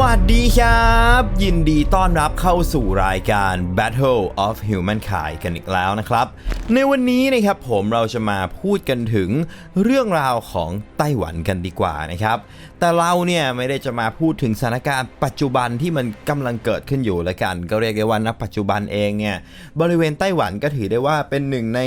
วัสดีครับ ยินดีต้อนรับเข้าสู่รายการ Battle of Humankind กันอีกแล้วนะครับ ในวันนี้นะครับผมเราจะมาพูดกันถึงเรื่องราวของไต้หวันกันดีกว่านะครับ แต่เราเนี่ยไม่ได้จะมาพูดถึงสถานการณ์ปัจจุบันที่มันกำลังเกิดขึ้นอยู่ละกัน ก็เรียกได้ว่าณปัจจุบันเองเนี่ยบริเวณไต้หวันก็ถือได้ว่าเป็นหนึ่งใน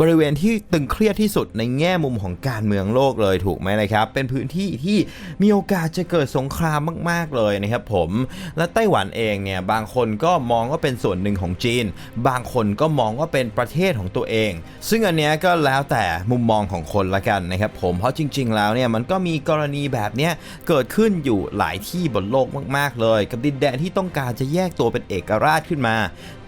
บริเวณที่ตึงเครียดที่สุดในแง่มุมของการเมืองโลกเลยถูกไหมนะครับ เป็นพื้นที่ที่มีโอกาสจะเกิดสงครามมาก ๆเลยนะครับผม และไต้หวันเองเนี่ยบางคนก็มองว่าเป็นส่วนหนึ่งของจีน บางคนก็มองว่าเป็นประเทศของตัวเอง ซึ่งอันเนี้ยก็แล้วแต่มุมมองของคนละกันนะครับผมเพราะจริง ๆ แล้วเนี่ยมันก็มีกรณีแบบเนี้ยเกิดขึ้นอยู่หลายที่บนโลกมาก ๆ เลย กับดินแดนที่ต้องการจะแยกตัวเป็นเอกราชขึ้นมา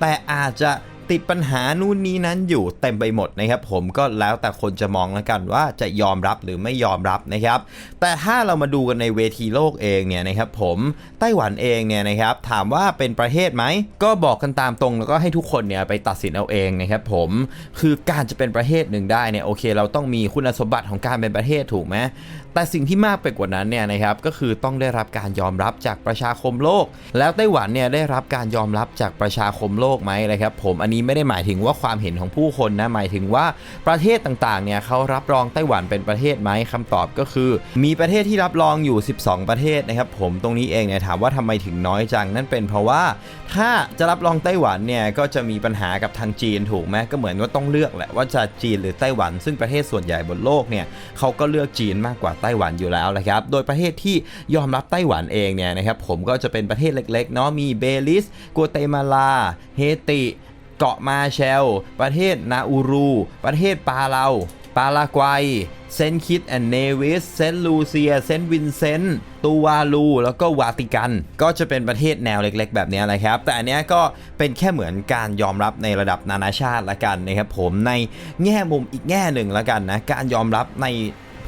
แต่อาจจะติดปัญหานู่นนี้นั้นอยู่เต็มไปหมดนะครับ ผมก็แล้วแต่คนจะมองแล้วกันว่าจะยอมรับหรือไม่ยอมรับนะครับ แต่ถ้าเรามาดูกันในเวทีโลกเองเนี่ยนะครับผมไต้หวันเองเนี่ยนะครับถามว่าเป็นประเทศไหมก็บอกกันตามตรงแล้วก็ให้ทุกคนเนี่ยไปตัดสินเอาเองนะครับผมคือการจะเป็นประเทศหนึ่งได้เนี่ยโอเค เราต้องมีคุณสมบัติของการเป็นประเทศถูกไหม แต่สิ่งที่มากไปกว่านั้นเนี่ยนะครับก็คือต้องได้รับการยอมรับจากประชาคมโลก แล้วไต้หวันเนี่ยได้รับการยอมรับจากประชาคมโลกไหมนะครับผมอันนี้ไม่ได้หมายถึงว่าความเห็นของผู้คนนะหมายถึงว่าประเทศต่างๆเนี่ยเขารับรองไต้หวันเป็นประเทศไหมคำตอบก็คือ มีประเทศที่รับรองอยู่ 12 ประเทศนะครับผมตรงนี้เองเนี่ยถามว่าทำไมถึงน้อยจังนั่นเป็นเพราะว่าถ้าจะรับรองไต้หวันเนี่ยก็จะมีปัญหากับทางจีนถูกไหมก็เหมือนว่าต้องเลือกแหละว่าจะจีนหรือไต้หวัน ซึ่งประเทศส่วนใหญ่บนโลกเนี่ยเขาก็เลือกจีนมากกว่าไต้หวันอยู่แล้วแหละครับ โดยประเทศที่ยอมรับไต้หวันเองเนี่ยนะครับผมก็จะเป็นประเทศเล็กๆเนาะมีเบลิสกัวเตมาลา เฮติเกาะมาเชล ประเทศนาอูรู ประเทศปาเลาปารากวัย เซนคิตแอนด์เนวิส เซนลูเซีย เซนวินเซนต์ตูวาลู แล้วก็วาติกัน ก็จะเป็นประเทศแนวเล็กๆ แบบนี้นะครับ แต่อันเนี้ยก็เป็นแค่เหมือนการยอมรับในระดับนานาชาติละกันนะครับผมในแง่มุมอีกแง่หนึ่งละกันนะ การยอมรับใน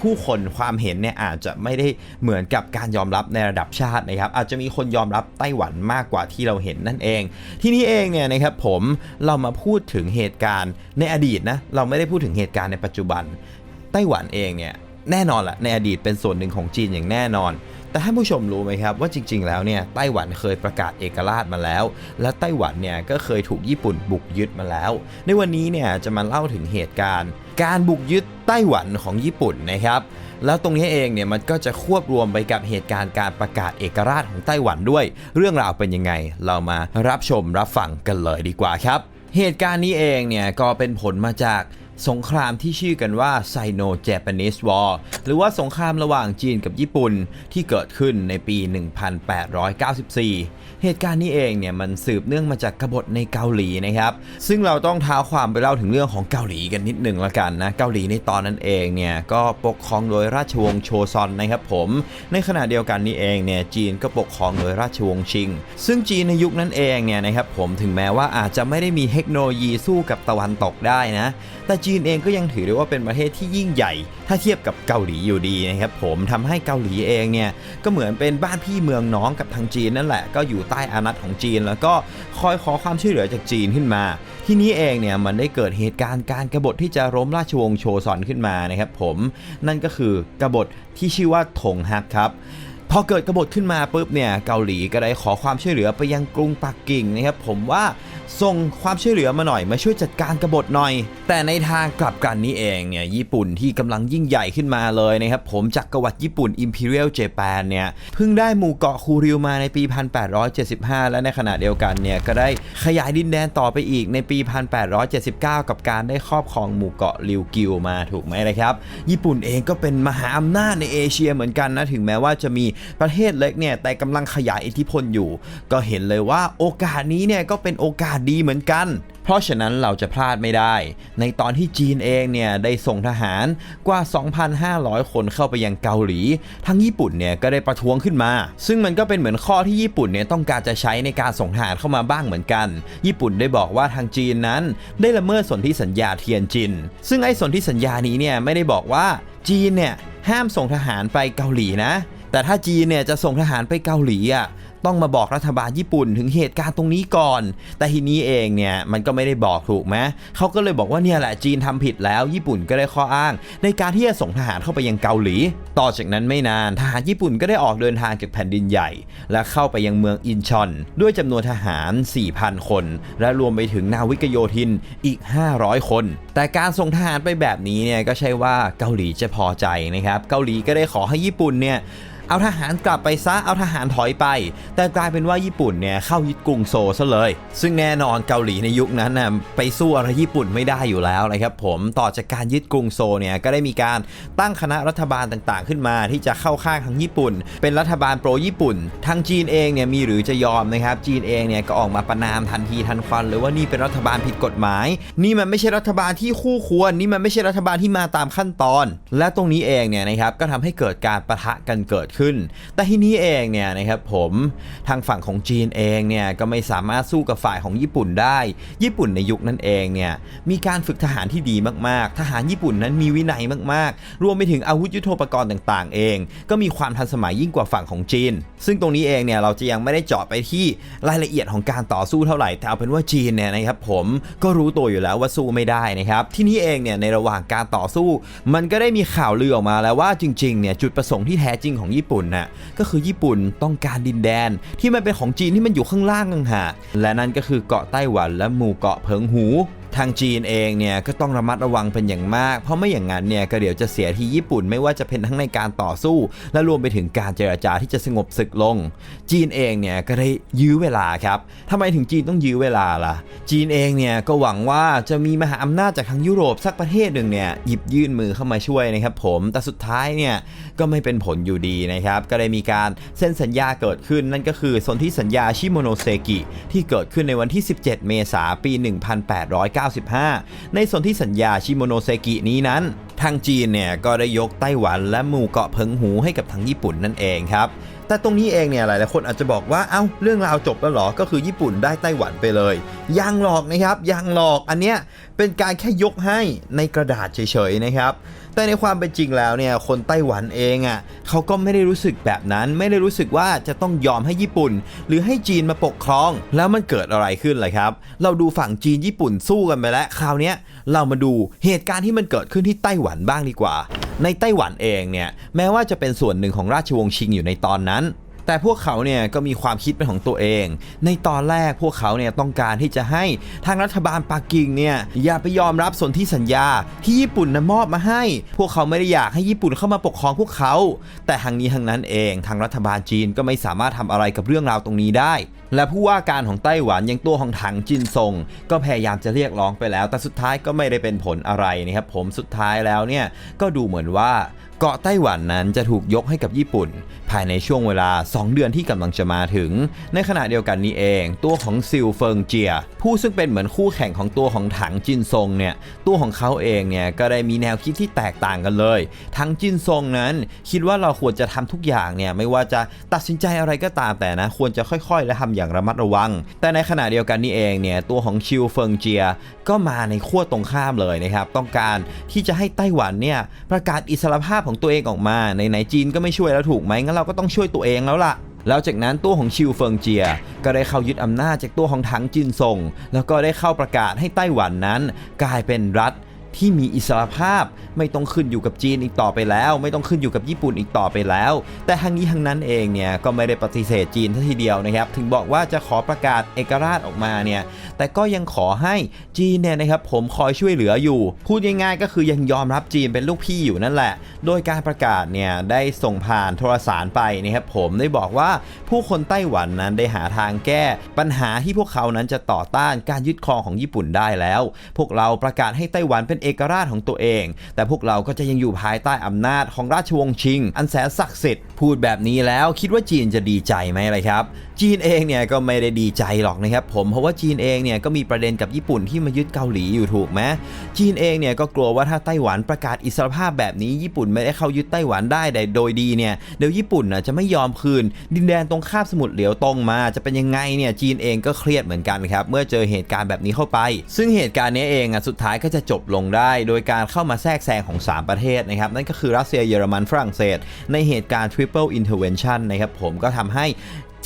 ผู้คนความเห็นเนี่ยอาจจะไม่ได้เหมือนกับการยอมรับในระดับชาตินะครับ อาจจะมีคนยอมรับไต้หวันมากกว่าที่เราเห็นนั่นเอง ที่นี้เองเนี่ยนะครับผมเรามาพูดถึงเหตุการณ์ในอดีตนะเราไม่ได้พูดถึงเหตุการณ์ในปัจจุบัน ไต้หวันเองเนี่ยแน่นอนแหละในอดีตเป็นส่วนหนึ่งของจีนอย่างแน่นอน แต่ท่านผู้ชมรู้ไหมครับว่าจริง ๆ แล้วเนี่ยไต้หวันเคยประกาศเอกราชมาแล้ว และไต้หวันเนี่ยก็เคยถูกญี่ปุ่นบุกยึดมาแล้ว ในวันนี้เนี่ยจะมาเล่าถึงเหตุการณ์ การบุกยึดไต้หวันของญี่ปุ่นนะครับแล้วตรงนี้เองเนี่ยมันก็จะควบรวมไปกับเหตุการณ์การประกาศเอกราชของไต้หวันด้วย เรื่องราวเป็นยังไง เรามารับชมรับฟังกันเลยดีกว่าครับ เหตุการณ์นี้เองเนี่ยก็เป็นผลมาจาก สงครามที่ชื่อกันว่าไซโนเจแปนิสวอร์หรือว่าสงครามระหว่างจีนกับญี่ปุ่นที่เกิดขึ้นในปี 1894 เหตุการณ์นี้เองเนี่ยมันสืบเนื่องมาจากกบฏในเกาหลีนะครับ ซึ่งเราต้องเท้าความไปเล่าถึงเรื่องของเกาหลีกันนิดหนึ่งละกันนะ เกาหลีในตอนนั้นเองเนี่ยก็ปกครองโดยราชวงศ์โชซอนนะครับผม ในขณะเดียวกันนี้เองเนี่ยจีนก็ปกครองโดยราชวงศ์ชิง ซึ่งจีนในยุคนั้นเองเนี่ยนะครับผมถึงแม้ว่าอาจจะไม่ได้มีเทคโนโลยีสู้กับตะวันตกได้นะ แต่จีนเองก็ยังถือได้ว่าเป็นประเทศที่ยิ่งใหญ่ ถ้าเทียบกับเกาหลีอยู่ดีนะครับผมทำให้เกาหลีเองเนี่ยก็เหมือนเป็นบ้านพี่เมืองน้องกับทางจีนนั่นแหละก็อยู่ใต้อานัตของจีน แล้วก็คอยขอความช่วยเหลือจากจีนขึ้นมา ที่นี้เองเนี่ยมันได้เกิดเหตุการณ์การกบฏที่จะล้มราชวงศ์โชซอนขึ้นมานะครับผมนั่นก็คือกบฏที่ชื่อว่าถงฮักครับพอเกิดกบฏขึ้นมาปุ๊บเนี่ยเกาหลีก็ได้ขอความช่วยเหลือไปยังกรุงปักกิ่งนะครับผมว่า ส่งความช่วยเหลือมาหน่อยมาช่วยจัดการกบฏหน่อย แต่ในทางกลับกันนี้เองเนี่ยญี่ปุ่นที่กำลังยิ่งใหญ่ขึ้นมาเลยนะครับผมจากกวัดญี่ปุ่น Imperial Japan เนี่ยเพิ่งได้หมู่เกาะคูริวมาในปี 1875 และในขณะเดียวกันเนี่ยก็ได้ขยายดินแดนต่อไปอีกในปี 1879 กับการได้ครอบครองหมู่เกาะริวกิวมาถูกไหมนะครับ ญี่ปุ่นเองก็เป็นมหาอำนาจในเอเชียเหมือนกันนะถึงแม้ว่าจะมีประเทศเล็กเนี่ยแต่กำลังขยายอิทธิพลอยู่ ก็เห็นเลยว่าโอกาสนี้เนี่ยก็เป็นโอกาสดีเหมือนกัน เพราะฉะนั้นเราจะพลาดไม่ได้ ในตอนที่จีนเองเนี่ยได้ส่งทหารกว่า 2,500 คนเข้าไปยังเกาหลี ทั้งญี่ปุ่นเนี่ยก็ได้ประท้วงขึ้นมา ซึ่งมันก็เป็นเหมือนข้อที่ญี่ปุ่นเนี่ยต้องการจะใช้ในการส่งทหารเข้ามาบ้างเหมือนกัน ญี่ปุ่นได้บอกว่าทางจีนนั้น ได้ละเมิดสนธิสัญญาเทียนจิน ซึ่งไอ้สนธิสัญญานี้เนี่ยไม่ได้บอกว่าจีนเนี่ยห้ามส่งทหารไปเกาหลีนะ แต่ถ้าจีนเนี่ยจะส่งทหารไปเกาหลีอะ ต้องมาบอกรัฐบาลญี่ปุ่นถึงเหตุการณ์ตรงนี้ก่อน แต่ทีนี้เองเนี่ยมันก็ไม่ได้บอกถูกไหมเขาก็เลยบอกว่าเนี่ยแหละจีนทำผิดแล้วญี่ปุ่นก็ได้ข้ออ้าง ในการที่จะส่งทหารเข้าไปยังเกาหลี ต่อจากนั้นไม่นานทหารญี่ปุ่นก็ได้ออกเดินทางจากแผ่นดินใหญ่ และเข้าไปยังเมืองอินชอนด้วยจำนวนทหาร 4,000 คน และรวมไปถึงนาวิกโยธินอีก 500 คน แต่การส่งทหารไปแบบนี้เนี่ยก็ใช่ว่าเกาหลีจะพอใจนะครับเกาหลีก็ได้ขอให้ญี่ปุ่นเนี่ย เอาทหารกลับไปซะเอาทหารถอยไป แต่กลายเป็นว่าญี่ปุ่นเนี่ยเข้ายึดกรุงโซลซะเลย ซึ่งแน่นอนเกาหลีในยุคนั้นน่ะไปสู้อะไรญี่ปุ่นไม่ได้อยู่แล้วนะครับผมต่อจากการยึดกรุงโซลเนี่ยก็ได้มีการตั้งคณะรัฐบาลต่างๆ ขึ้นมาที่จะเข้าข้างทางญี่ปุ่น เป็นรัฐบาลโปรญี่ปุ่น ทางจีนเองเนี่ยมีหรือจะยอมนะครับจีนเองเนี่ยก็ออกมาประนามทันทีทันควันเลยว่านี่เป็นรัฐบาลผิดกฎหมาย นี่มันไม่ใช่รัฐบาลที่คู่ควร นี่มันไม่ใช่รัฐบาลที่มาตามขั้นตอน และตรงนี้เองเนี่ยนะครับก็ทำให้เกิดการประทะกันเกิดขึ้น แต่ทีนี้เองเนี่ยนะครับผมทางฝั่งของจีนเองเนี่ยก็ไม่สามารถสู้กับฝ่ายของญี่ปุ่นได้ ญี่ปุ่นในยุคนั้นเองเนี่ยมีการฝึกทหารที่ดีมากๆ ทหารญี่ปุ่นนั้นมีวินัยมากๆ รวมไปถึงอาวุธยุโทโธปกรณ์ต่างๆ เอง ก็มีความทันสมัยยิ่งกว่าฝั่งของจีน ซึ่งตรงนี้เองเนี่ยเราจะยังไม่ได้เจาะไปที่รายละเอียดของการต่อสู้เท่าไหร่แต่เอาเป็นว่าจีนเนี่ยนะครับผมก็รู้ตัวอยู่แล้วว่าสู้ไม่ได้นะครับที่นี้เองเนี่ยในระหว่างการต่อสู้ มันก็ได้มีข่าวลือออกมาแล้วว่าจริงๆเนี่ยจุดประสงค์ที่แท้จริงของญี่ปุ่นน่ะก็คือญี่ปุ่นต้องการดินแดน ที่มันเป็นของจีนที่มันอยู่ข้างล่างต่งหาและนั่นก็คือเกาะไต้หวันและหมู่เกาะเพิงหู ทางจีนเองเนี่ยก็ต้องระมัดระวังเป็นอย่างมาก เพราะไม่อย่างนั้นเนี่ยก็เดี๋ยวจะเสียที่ญี่ปุ่นไม่ว่าจะเป็นทั้งในการต่อสู้ และรวมไปถึงการเจรจาที่จะสงบศึกลง จีนเองเนี่ยก็ได้ยื้อเวลาครับทำไมถึงจีนต้องยื้อเวลาล่ะ จีนเองเนี่ยก็หวังว่าจะมีมหาอำนาจจากทางยุโรปสักประเทศหนึ่งเนี่ยหยิบยื่นมือเข้ามาช่วยนะครับผมแต่สุดท้ายเนี่ยก็ไม่เป็นผลอยู่ดีนะครับก็ได้มีการเซ็นสัญญาเกิดขึ้นนั่นก็คือสนธิสัญญาชิโมโนเซกิที่เกิดขึ้นในวันที่ 17 เมษายนปี1995 ในสนที่สัญญาชิโมโนเซกินี้นั้น ทางจีนเนี่ยก็ได้ยกไต้หวันและหมู่เกาะเพิงหูให้กับทางญี่ปุ่นนั่นเองครับแต่ตรงนี้เองเนี่ยหลายๆคนอาจจะบอกว่าเอ้าเรื่องราวจบแล้วเหรอ ก็คือญี่ปุ่นได้ไต้หวันไปเลย ยังหลอกนะครับยังหลอกอันเนี้ย เป็นการแค่ยกให้ในกระดาษเฉยๆนะครับ แต่ในความเป็นจริงแล้วเนี่ยคนไต้หวันเองอะ่ะเขาก็ไม่ได้รู้สึกแบบนั้นไม่ได้รู้สึกว่าจะต้องยอมให้ญี่ปุ่น หรือให้จีนมาปกครอง แล้วมันเกิดอะไรขึ้นเล่ะครับ เราดูฝั่งจีนญี่ปุ่นสู้กันไปแล้วคราวนี้เรามาดูเหตุการณ์ที่มันเกิดขึ้นที่ไต้หวันบ้างดีกว่า ในไต้หวันเองเนี่ยแม้ว่าจะเป็นส่วนหนึ่งของราชวงศ์ชิงอยู่ในตอนนั้น แต่พวกเขาเนี่ยก็มีความคิดเป็นของตัวเอง ในตอนแรกพวกเขาเนี่ยต้องการที่จะให้ทางรัฐบาลปักกิ่งเนี่ยอย่าไปยอมรับสนธิสัญญาที่ญี่ปุ่นนะมอบมาให้ พวกเขาไม่ได้อยากให้ญี่ปุ่นเข้ามาปกครองพวกเขา แต่ทางนี้ทางนั้นเอง ทางรัฐบาลจีนก็ไม่สามารถทำอะไรกับเรื่องราวตรงนี้ได้และผู้ว่าการของไต้หวันยังตัวของถังจินซงก็พยายามจะเรียกร้องไปแล้ว แต่สุดท้ายก็ไม่ได้เป็นผลอะไรนะครับผมสุดท้ายแล้วเนี่ยก็ดูเหมือนว่าเกาะไต้หวันนั้นจะถูกยกให้กับญี่ปุ่น ภายในช่วงเวลา 2 เดือนที่กำลังจะมาถึง ในขณะเดียวกันนี้เอง ตัวของซิลเฟิงเจีย ผู้ซึ่งเป็นเหมือนคู่แข่งของตัวของถังจินซงเนี่ยตัวของเขาเองเนี่ยก็ได้มีแนวคิดที่แตกต่างกันเลยทั้งจินซงนั้น คิดว่าเราควรจะทำทุกอย่างเนี่ยไม่ว่าจะตัดสินใจอะไรก็ตามแต่นะ ควรจะค่อยๆ และทำอย่างระมัดระวัง แต่ในขณะเดียวกันนี้เองเนี่ยตัวของชิลเฟิงเจียก็มาในขั้วตรงข้ามเลยนะครับต้องการที่จะให้ไต้หวันเนี่ยประกาศอิสรภาพของตัวเองออกมาในไหนจีนก็ไม่ช่วยแล้วถูกไหมงั้นเราก็ต้องช่วยตัวเองแล้วล่ะแล้วจากนั้นตัวของชิวเฟิงเจีย ก็ได้เข้ายึดอำนาจจากตัวของถังจินซงแล้วก็ได้เข้าประกาศให้ไต้หวันนั้น กลายเป็นรัฐ ที่มีอิสรภาพ ไม่ต้องขึ้นอยู่กับจีนอีกต่อไปแล้ว ไม่ต้องขึ้นอยู่กับญี่ปุ่นอีกต่อไปแล้ว แต่ทางนี้ทางนั้นเองเนี่ยก็ไม่ได้ปฏิเสธจีนทีเดียวนะครับ ถึงบอกว่าจะขอประกาศเอกราชออกมาเนี่ยแต่ก็ยังขอให้จีนเนี่ยนะครับผมคอยช่วยเหลืออยู่ พูดง่ายๆก็คือยังยอมรับจีนเป็นลูกพี่อยู่นั่นแหละ โดยการประกาศเนี่ยได้ส่งผ่านโทรสารไปนะครับผมได้บอกว่าผู้คนไต้หวันนั้นได้หาทางแก้ ปัญหาที่พวกเขานั้นจะต่อต้านการยึดครองของญี่ปุ่นได้แล้ว พวกเราประกาศให้ไต้หวันเป็นเอกราชของตัวเอง แต่พวกเราก็จะยังอยู่ภายใต้อำนาจของราชวงศ์ชิง อันแสนศักดิ์สิทธิ์พูดแบบนี้แล้วคิดว่าจีนจะดีใจไหมเลยครับ จีนเองเนี่ยก็ไม่ได้ดีใจหรอกนะครับผมเพราะว่าจีนเองเนี่ยก็มีประเด็นกับญี่ปุ่นที่มายึดเกาหลีอยู่ถูกไหมจีนเองเนี่ยก็กลัวว่าถ้าไต้หวันประกาศอิสรภาพแบบนี้ญี่ปุ่นไม่ได้เข้ายึดไต้หวันได้แต่โดยดีเนี่ยเดี๋ยวญี่ปุ่นน่ะจะไม่ยอมคืน ดินแดนตรงข้ามสมุทรเหลียวตรงมา จะเป็นยังไงเนี่ยจีนเองก็เครียดเหมือนกันครับเมื่อเจอเหตุการณ์แบบนี้เข้าไป ซึ่งเหตุการณ์นี้เองอะสุดท้ายก็จะจบลงได้ โดยการเข้ามาแทรกแซงของ 3 ประเทศนะครับนั่นก็คือรัสเซียเยอรมันฝรั่งเศส ในเหตุการณ์ Triple Intervention นะครับผมก็ทำให้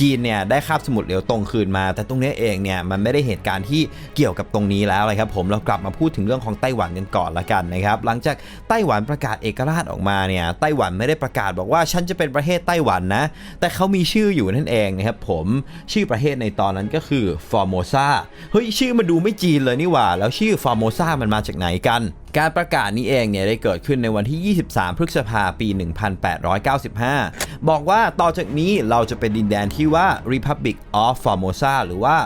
จีนเนี่ยได้คาบสมุทรเหลียวตรงคืนมา แต่ตรงนี้เองเนี่ยมันไม่ได้เหตุการณ์ที่เกี่ยวกับตรงนี้แล้วเลยครับผมเรากลับมาพูดถึงเรื่องของไต้หวันกันก่อนละกันนะครับหลังจากไต้หวันประกาศเอกราชออกมาเนี่ยไต้หวันไม่ได้ประกาศบอกว่าฉันจะเป็นประเทศไต้หวันนะ แต่เขามีชื่ออยู่นั่นเองนะครับผมชื่อประเทศในตอนนั้นก็คือฟอร์โมซาเฮ้ยชื่อมันดูไม่จีนเลยนี่หว่า แล้วชื่อฟอร์โมซามันมาจากไหนกัน การประกาศนี้เองเนี่ยได้เกิดขึ้นในวันที่ 23 พฤษภาปี 1895 บอกว่าต่อจากนี้เราจะเป็นดินแดนที่ว่า Republic of Formosa หรือว่า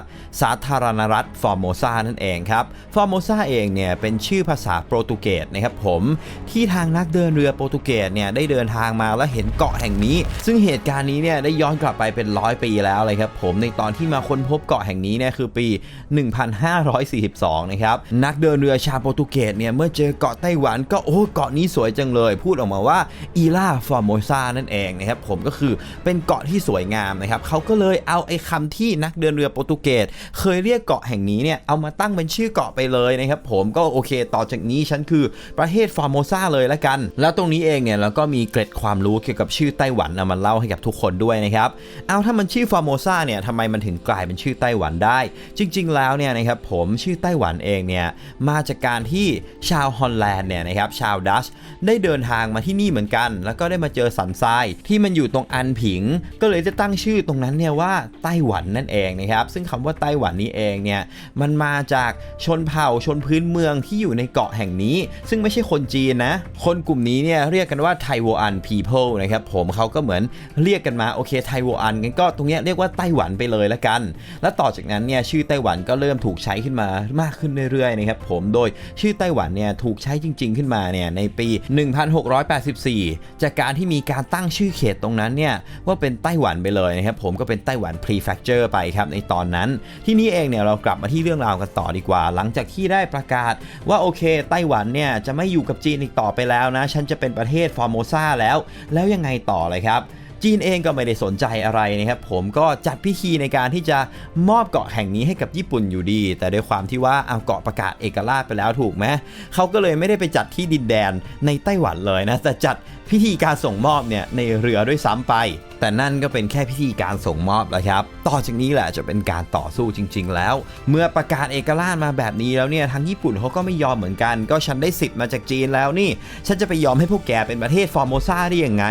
สาธารณรัฐฟอร์โมซานั่นเองครับฟอร์โมซาเองเนี่ยเป็นชื่อภาษาโปรตุเกสนะครับผมที่ทางนักเดินเรือโปรตุเกสเนี่ยได้เดินทางมาแล้วเห็นเกาะแห่งนี้ ซึ่งเหตุการณ์นี้เนี่ยได้ย้อนกลับไปเป็นร้อยปีแล้วเลยครับผมในตอนที่มาค้นพบเกาะแห่งนี้เนี่ยคือปี 1542 นะครับนักเดินเรือชาวโปรตุเกสเนี่ยเมื่อเจอเกาะไต้หวันก็โอ้เกาะนี้สวยจังเลย พูดออกมาว่าอีล่าฟอร์โมซานั่นเองนะครับผมก็คือเป็นเกาะที่สวยงามนะครับเขาก็เลยเอาไอ้คำที่นักเดินเรือโปรตุเกสเคยเรียกเกาะแห่งนี้เนี่ยเอามาตั้งเป็นชื่อเกาะไปเลยนะครับผมก็โอเคต่อจากนี้ฉันคือประเทศฟอร์โมซาเลยละกัน แล้วตรงนี้เองเนี่ยเราก็มีเกร็ดความรู้เกี่ยวกับชื่อไต้หวันเอามาเล่าให้กับทุกคนด้วยนะครับเอาถ้ามันชื่อฟอร์โมซาเนี่ยทำไมมันถึงกลายเป็นชื่อไต้หวันได้ จริง ๆ แล้วเนี่ยนะครับผมชื่อไต้หวันเองเนี่ยมาจากการที่ชาวาวฮอลแลนด์เนี่ยนะครับชาวดัชได้เดินทางมาที่นี่เหมือนกัน แล้วก็ได้มาเจอสันทรายที่มันอยู่ตรงอันผิง ก็เลยจะตั้งชื่อตรงนั้นเนี่ยว่าไต้หวันนั่นเองนะครับซึ่งคำว่าไต้หวันนี้เองเนี่ยมันมาจากชนเผ่าชนพื้นเมืองที่อยู่ในเกาะแห่งนี้ ซึ่งไม่ใช่คนจีนนะ คนกลุ่มนี้เนี่ยเรียกกันว่าไทโวอัน people นะครับผมเขาก็เหมือนเรียกกันมาโอเคไทโวอันกันก็ตรงเนี้ยเรียกว่าไต้หวันไปเลยละกัน แล้วต่อจากนั้นเนี่ยชื่อไต้หวันก็เริ่มถูกใช้ขึ้นมามากขึ้นเรื่อยๆนะครับผมโดยชื่อไต้หวันเนี่ยถูกใช้จริง ๆ ขึ้นมาเนี่ยในปี 1684 จากการที่มีการตั้งชื่อเขตตรงนั้นเนี่ยว่าเป็นไต้หวันไปเลยนะครับผมก็เป็นไต้หวัน prefecture ไปครับในตอนนั้น ที่นี้เองเนี่ยเรากลับมาที่เรื่องราวกันต่อดีกว่า หลังจากที่ได้ประกาศว่าโอเค ไต้หวันเนี่ยจะไม่อยู่กับจีนอีกต่อไปแล้วนะ ฉันจะเป็นประเทศฟอร์โมซาแล้ว แล้วยังไงต่อเลยครับ จีนเองก็ไม่ได้สนใจอะไรนะครับผมก็จัดพิธีในการที่จะมอบเกาะแห่งนี้ให้กับญี่ปุ่นอยู่ดี แต่ด้วยความที่ว่าเอาเกาะประกาศเอกราชไปแล้วถูกไหมเขาก็เลยไม่ได้ไปจัดที่ดินแดนในไต้หวันเลยนะแต่จัดพิธีการส่งมอบเนี่ยในเรือด้วยซ้ำไปแต่นั่นก็เป็นแค่พิธีการส่งมอบแหละครับ ต่อจากนี้แหละจะเป็นการต่อสู้จริง ๆ แล้ว เมื่อประกาศเอกราชมาแบบนี้แล้วเนี่ยทางญี่ปุ่นเขาก็ไม่ยอมเหมือนกัน ก็ฉันได้สิทธิ์มาจากจีนแล้วนี่ ฉันจะไปยอมให้พวกแกเป็นประเทศฟอร์โมซาได้ยังไง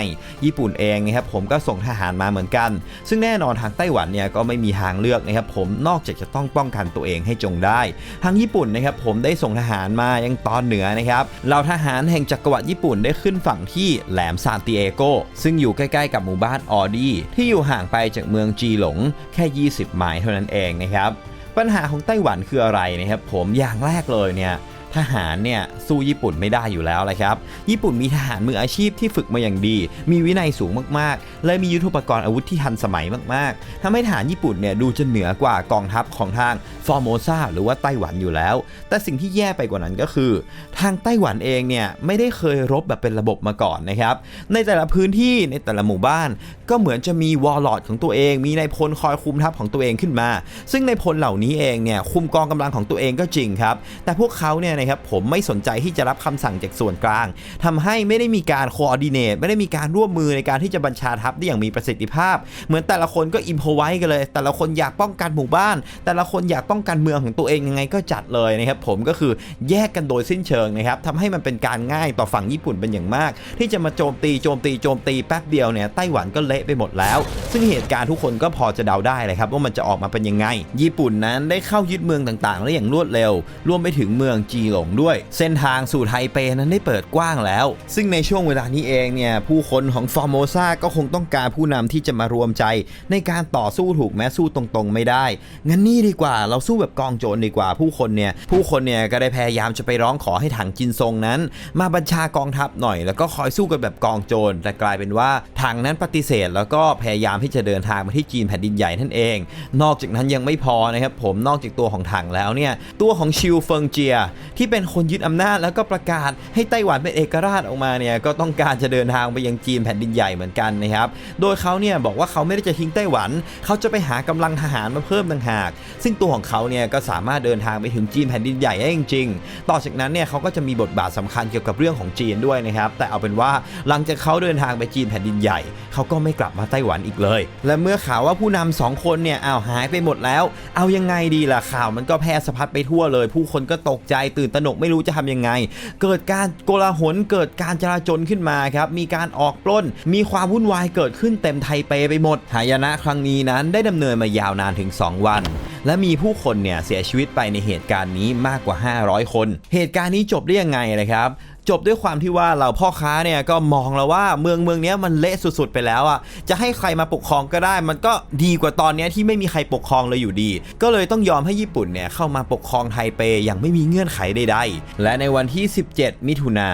ญี่ปุ่นเองนะครับผมก็ส่งทหารมาเหมือนกัน ซึ่งแน่นอนทางไต้หวันเนี่ยก็ไม่มีทางเลือกนะครับผมนอกจากจะต้องป้องกันตัวเองให้จงได้ ทางญี่ปุ่นนะครับผมได้ส่งทหารมายังตอนเหนือนะครับเหล่าทหารแห่งจักรวรรดิญี่ปุ่นได้ขึ้นฝั่งที่แหลมซานติเอโกซึ่งอยู่ใกล้ๆกับหมู่บ้านออดีที่อยู่ห่างไปจากเมืองจีหลงแค่ 20 ไมล์เท่านั้นเองนะครับ ปัญหาของไต้หวันคืออะไรนะครับผมอย่างแรกเลยเนี่ย ทหารเนี่ยสู้ญี่ปุ่นไม่ได้อยู่แล้วเลยครับ ญี่ปุ่นมีทหารมืออาชีพที่ฝึกมาอย่างดี มีวินัยสูงมากๆ และมียุทธปกรณ์อาวุธที่ทันสมัยมากๆทำให้ทหารญี่ปุ่นเนี่ยดูจะเหนือกว่ากองทัพของทางฟอร์โมซาหรือว่าไต้หวันอยู่แล้ว แต่สิ่งที่แย่ไปกว่านั้นก็คือ ทางไต้หวันเองเนี่ยไม่ได้เคยรบแบบเป็นระบบมาก่อนนะครับ ในแต่ละพื้นที่ในแต่ละหมู่บ้าน ก็เหมือนจะมีวอลลอดของตัวเอง มีนายพลคอยคุมทัพของตัวเองขึ้นมา ซึ่งนายพลเหล่านี้เองเนี่ยคุมกองกำลังของตัวเองก็จริงครับ แต่พวกเขาเนี่ยนะครับผมไม่สนใจที่จะรับคำสั่งจากส่วนกลางทำให้ไม่ได้มีการโคออดิเนตไม่ได้มีการร่วมมือในการที่จะบัญชาทัพได้อย่างมีประสิทธิภาพ เหมือนแต่ละคนก็อิมพอไว้กันเลย แต่ละคนอยากป้องกันหมู่บ้าน แต่ละคนอยากป้องกันเมืองของตัวเองยังไงก็จัดเลยนะครับผมก็คือแยกกันโดยสิ้นเชิงนะครับทำให้มันเป็นการง่ายต่อฝั่งญี่ปุ่นเป็นอย่างมาก ที่จะมาโจมตีโจมตีโจมตีแป๊บเดียวเนี่ยไต้หวันก็เละไปหมดแล้ว ซึ่งเหตุการณ์ทุกคนก็พอจะเดาได้เลยครับว่ามันจะออกมาเป็นยังไง ญี่ปุ่นนั้นได้เข้ายึดเมืองต่างๆ ได้อย่างรวดเร็ว รวมไปถึงเมืองจีหลงด้วย เส้นทางสู่ไทเปนั้นได้เปิดกว้างแล้ว ซึ่งในช่วงเวลานี้เองเนี่ยผู้คนของฟอร์โมซาก็คงต้องการผู้นำที่จะมารวมใจ ในการต่อสู้ถูกแม้สู้ตรงๆ ไม่ได้ งั้นนี่ดีกว่าเราสู้แบบกองโจรดีกว่าผู้คนเนี่ยผู้คนเนี่ยก็ได้พยายามจะไปร้องขอให้ถังจินซงนั้น มาบัญชากองทัพหน่อย แล้วก็คอยสู้กันแบบกองโจรแต่กลายเป็นว่าถังนั้นปฏิเสธ แล้วก็พยายามที่จะเดินทางมาที่จีนแผ่นดินใหญ่นั่นเอง นอกจากนั้นยังไม่พอนะครับผมนอกจากตัวของถังแล้วเนี่ยตัวของชิวเฟิงเจียที่ที่เป็นคนยึดอำนาจแล้วก็ประกาศให้ไต้หวันเป็นเอกราชออกมาเนี่ยก็ต้องการจะเดินทางไปยังจีนแผ่นดินใหญ่เหมือนกันนะครับ โดยเขาเนี่ยบอกว่าเขาไม่ได้จะทิ้งไต้หวัน เขาจะไปหากำลังทหารมาเพิ่มต่างหาก ซึ่งตัวของเขาเนี่ยก็สามารถเดินทางไปถึงจีนแผ่นดินใหญ่ได้จริงๆ ต่อจากนั้นเนี่ยเขาก็จะมีบทบาทสำคัญเกี่ยวกับเรื่องของจีนด้วยนะครับ แต่เอาเป็นว่าหลังจากเขาเดินทางไปจีนแผ่นดินใหญ่ เขาก็ไม่กลับมาไต้หวันอีกเลย และเมื่อข่าวว่าผู้นำสองคนเนี่ยอ้าวหายไปหมดแล้ว เอายังไงดีล่ะข่าวมันก็แพร่สะพัดไปทั่วเลย ผู้คนก็ตกใจตื่นตระหนกไม่รู้จะทำยังไง เกิดการโกลาหลเกิดการจราจนขึ้นมาครับมีการออกปล้น มีความวุ่นวายเกิดขึ้นเต็มไทเปไปหมดหายนะครั้งนี้นั้นได้ดำเนินมายาวนานถึง 2 วัน และมีผู้คนเนี่ยเสียชีวิตไปในเหตุการณ์นี้มากกว่า 500 คน เหตุการณ์นี้จบได้ยังไงนะครับจบด้วยความที่ว่าเราพ่อค้าเนี่ยก็มองแล้วว่าเมืองเมืองนี้มันเละสุดๆไปแล้วอะจะให้ใครมาปกครองก็ได้ มันก็ดีกว่าตอนนี้ที่ไม่มีใครปกครองเลยอยู่ดี ก็เลยต้องยอมให้ญี่ปุ่นเนี่ยเข้ามาปกครองไทเปอย่างไม่มีเงื่อนไขใดๆ และในวันที่ 17 มิถุนา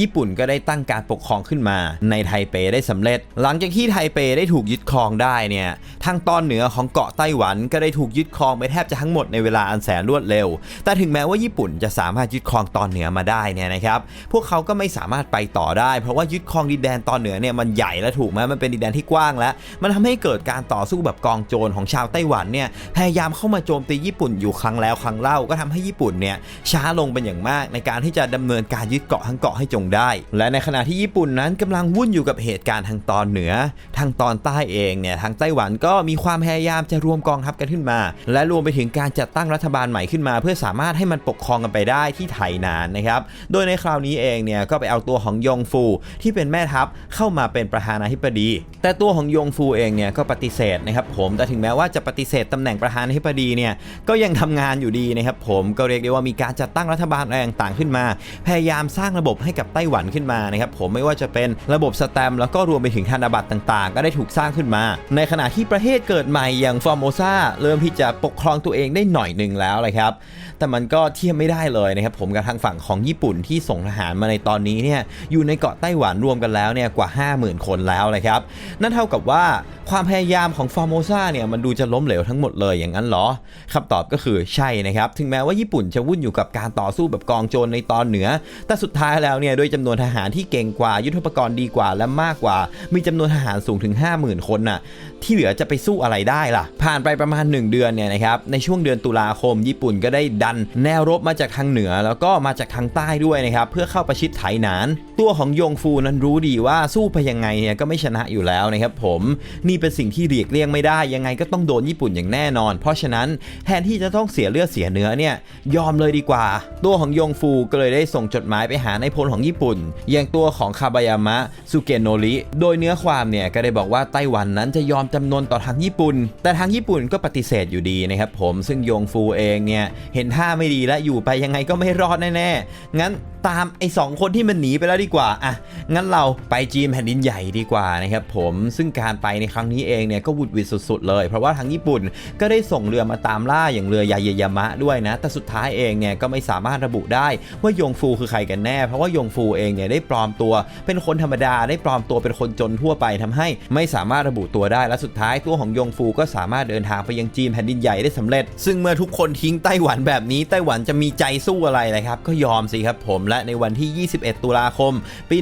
ญี่ปุ่นก็ได้ตั้งการปกครองขึ้นมาในไทเปได้สำเร็จ หลังจากที่ไทเปได้ถูกยึดครองได้เนี่ยทางตอนเหนือของเกาะไต้หวันก็ได้ถูกยึดครองไปแทบจะทั้งหมดในเวลาอันแสนรวดเร็ว แต่ถึงแม้ว่าญี่ปุ่นจะสามารถยึดครองตอนเหนือมาได้เนี่ยนะครับพวกเขาก็ไม่สามารถไปต่อได้ เพราะว่ายึดครองดินแดนตอนเหนือเนี่ยมันใหญ่และถูกไหมมันเป็นดินแดนที่กว้างแล้วมันทำให้เกิดการต่อสู้แบบกองโจรของชาวไต้หวันเนี่ยพยายามเข้ามาโจมตีญี่ปุ่นอยู่ครั้งแล้วครั้งเล่าก็ทำให้ญี่ปุ่นเนี่ยช้าลงเป็นอย่างมากในการที่จะดำเนินการยึดเกาะทั้งเกาะให้จงได้ และในขณะที่ญี่ปุ่นนั้นกำลังวุ่นอยู่กับเหตุการณ์ทางตอนเหนือ ทางตอนใต้เองเนี่ยทางไต้หวันก็มีความพยายามจะรวมกองทัพกันขึ้นมา และรวมไปถึงการจัดตั้งรัฐบาลใหม่ขึ้นมา เพื่อสามารถให้มันปกครองกันไปได้ที่ไถหนานนะครับ โดยในคราวนี้เองเนี่ยก็ไปเอาตัวของยงฟูที่เป็นแม่ทัพเข้ามาเป็นประธานาธิบดี แต่ตัวของยงฟูเองเนี่ยก็ปฏิเสธนะครับผมแต่ถึงแม้ว่าจะปฏิเสธตำแหน่งประธานาธิบดีเนี่ยก็ยังทำงานอยู่ดีนะครับผมก็เรียกได้ว่ามีการจัดตั้งรัฐบาลอะไรต่างๆขึ้นมา พยายามสร้างระบบให้กับไต้หวันขึ้นมานะครับผมไม่ว่าจะเป็นระบบสแตมแล้วก็รวมไปถึงธนบัตรต่างๆ ก็ได้ถูกสร้างขึ้นมา ในขณะที่ประเทศเกิดใหม่อย่างฟอร์โมซาเริ่มที่จะปกครองตัวเองได้หน่อยหนึ่งแล้วเลยครับแต่มันก็เทียบไม่ได้เลยนะครับผมกับทางฝั่งของญี่ปุ่นที่ส่งทหารมาในตอนนี้เนี่ยอยู่ในเกาะไต้หวันรวมกันแล้วเนี่ยกว่า 50,000 คนแล้วเลยครับนั่นเท่ากับว่าความพยายามของฟอร์โมซาเนี่ยมันดูจะล้มเหลวทั้งหมดเลยอย่างนั้นเหรอคำตอบก็คือใช่นะครับถึงแม้ว่าญี่ปุ่นจะวุ่นอยู่กับการต่อสู้แบบกองโจรในตอนเหนือ แต่สุดท้ายแล้วเนี่ยด้วยจำนวนทหารที่เก่งกว่ายุทธปกรณ์ดีกว่าและมากกว่า มีจำนวนทหารสูงถึง 50,000 คนน่ะที่เหลือจะไปสู้อะไรได้ล่ะ ผ่านไปประมาณ 1 เดือนเนี่ยนะครับในช่วงเดือนตุลาคม ญี่ปุ่นก็ได้ดันแนวรบมาจากทางเหนือ แล้วก็มาจากทางใต้ด้วยนะครับเพื่อเข้าประชิดไถหนาน ตัวของยงฟูนั้นรู้ดีว่าสู้ไปยังไงเนี่ยก็ไม่ชนะอยู่แล้วนะครับผมนี่เป็นสิ่งที่เรียกเลี่ยงไม่ได้ยังไงก็ต้องโดนญี่ปุ่นอย่างแน่นอน เพราะฉะนั้นแทนที่จะต้องเสียเลือดเสียเนื้อเนี่ยยอมเลยดีกว่า ตัวของยงฟูก็เลยได้ส่งจดหมายไปหาในพลของญี่ปุ่น อย่างตัวของคาบายามะสุเกโนริโดยเนื้อความเนี่ยก็ได้บอกว่าไต้หวันนั้นจะยอมจำนนต่อทางญี่ปุ่น แต่ทางญี่ปุ่นก็ปฏิเสธอยู่ดีนะครับผมซึ่งยงฟูเองเนี่ยเห็นท่าไม่ดีและอยู่ไปยังไงก็ไม่รอดแน่ๆงั้น ตามไอ้สองคนที่มันหนีไปแล้วดีกว่าอะงั้นเราไปจีนแผ่นดินใหญ่ดีกว่านะครับผมซึ่งการไปในครั้งนี้เองเนี่ยก็วุดวิดสุด ๆ เลย เพราะว่าทางญี่ปุ่นก็ได้ส่งเรือมาตามล่าอย่างเรือยาเยยามะด้วยนะ แต่สุดท้ายเองเนี่ยก็ไม่สามารถระบุได้ว่ายงฟูคือใครกันแน่ เพราะว่ายงฟูเองเนี่ยได้ปลอมตัว เป็นคนธรรมดาได้ปลอมตัวเป็นคนจนทั่วไปทำให้ไม่สามารถระบุตัวได้และสุดท้ายตัวของยงฟูก็สามารถเดินทางไปยังจีนแผ่นดินใหญ่ได้สำเร็จ ซึ่งเมื่อทุกคนทิ้งไต้หวันแบบนี้ไต้หวันจะมีใจสู้อะไรเลยครับก็ยอมสิครับผมและในวันที่ 21 ตุลาคม ปี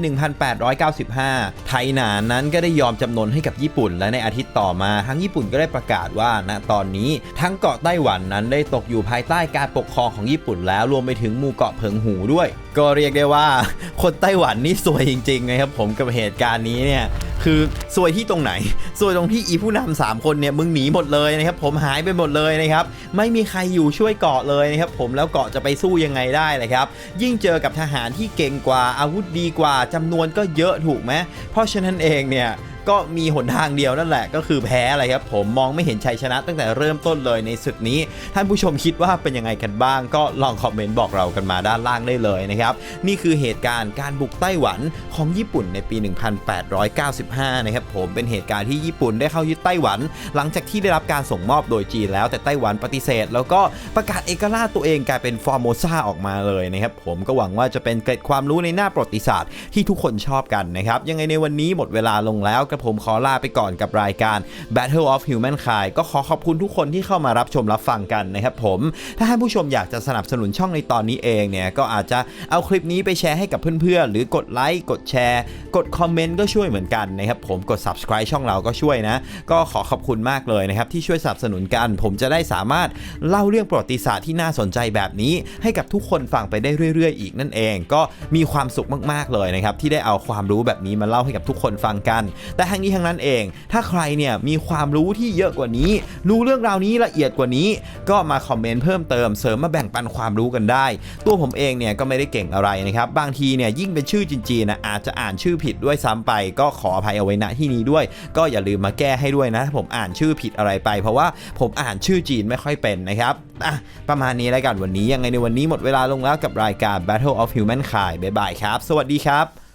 1895 ไทหนานนั้นก็ได้ยอมจำนนให้กับญี่ปุ่น และในอาทิตย์ต่อมาทั้งญี่ปุ่นก็ได้ประกาศว่าณตอนนี้ทั้งเกาะไต้หวันนั้นได้ตกอยู่ภายใต้การปกครองของญี่ปุ่น แล้วรวมไปถึงหมู่เกาะเพิงหูด้วย ก็เรียกได้ว่า คนไต้หวันนี่สวยจริงๆนะครับผมกับเหตุการณ์นี้เนี่ย คือซวยที่ตรงไหนซวยตรงที่อีผู้นำสามคนเนี่ยมึงหนีหมดเลยนะครับผมหายไปหมดเลยนะครับไม่มีใครอยู่ช่วยเกาะเลยนะครับผมแล้วเกาะจะไปสู้ยังไงได้เลยครับยิ่งเจอกับทหารที่เก่งกว่าอาวุธดีกว่าจำนวนก็เยอะถูกไหมเพราะฉะนั้นเองเนี่ย ก็มีหนทางเดียวนั่นแหละก็คือแพ้อะไรครับผมมองไม่เห็นชัยชนะตั้งแต่เริ่มต้นเลยในศึกนี้ ท่านผู้ชมคิดว่าเป็นยังไงกันบ้าง ก็ลองคอมเมนต์บอกเรากันมาด้านล่างได้เลยนะครับ นี่คือเหตุการณ์การบุกไต้หวันของญี่ปุ่นในปี 1895 นะครับผมเป็นเหตุการณ์ที่ญี่ปุ่นได้เข้ายึดไต้หวัน หลังจากที่ได้รับการส่งมอบโดยจีนแล้วแต่ไต้หวันปฏิเสธ แล้วก็ประกาศเอกราชตัวเองกลายเป็นฟอร์โมซาออกมาเลยนะครับผมก็หวังว่าจะเป็นเกร็ดความรู้ในหน้าประวัติศาสตร์ที่ทุกคนชอบกันนะครับยังไงในวันนี้หมดเวลาลงแล้วับผมขอลาไปก่อนกับรายการ Battle of Humankind ก็ขอขอบคุณทุกคนที่เข้ามารับชมรับฟังกันนะครับผม ถ้าท่านผู้ชมอยากจะสนับสนุนช่องในตอนนี้เองเนี่ย ก็อาจจะเอาคลิปนี้ไปแชร์ให้กับเพื่อนๆ หรือกดไลค์ กดแชร์ กดคอมเมนต์ก็ช่วยเหมือนกันนะครับผม กด subscribe ช่องเราก็ช่วยนะ ก็ขอขอบคุณมากเลยนะครับที่ช่วยสนับสนุนกัน ผมจะได้สามารถเล่าเรื่องประวัติศาสตร์ที่น่าสนใจแบบนี้ ให้กับทุกคนฟังไปได้เรื่อย ๆ อีกนั่นเอง ก็มีความสุขมากๆเลยนะครับที่ได้เอาความรู้แบบนี้มาเล่าให้กับทุกคนฟังกัน แต่ทั้งนี้ทั้งนั้นเอง ถ้าใครเนี่ยมีความรู้ที่เยอะกว่านี้ รู้เรื่องราวนี้ละเอียดกว่านี้ ก็มาคอมเมนต์เพิ่มเติมเสริมมาแบ่งปันความรู้กันได้ ตัวผมเองเนี่ยก็ไม่ได้เก่งอะไรนะครับบางทีเนี่ยยิ่งเป็นชื่อจีนๆนะอาจจะอ่านชื่อผิดด้วยซ้ำไป ก็ขออภัยเอาไว้ณที่นี้ด้วย ก็อย่าลืมมาแก้ให้ด้วยนะถ้าผมอ่านชื่อผิดอะไรไป เพราะว่าผมอ่านชื่อจีนไม่ค่อยเป็นนะครับอะประมาณนี้แล้วกันวันนี้ยังไงในวันนี้หมดเวลาลงแล้วกับรายการ Battle of Humankind บ๊ายบายครับ สวัสดีครับ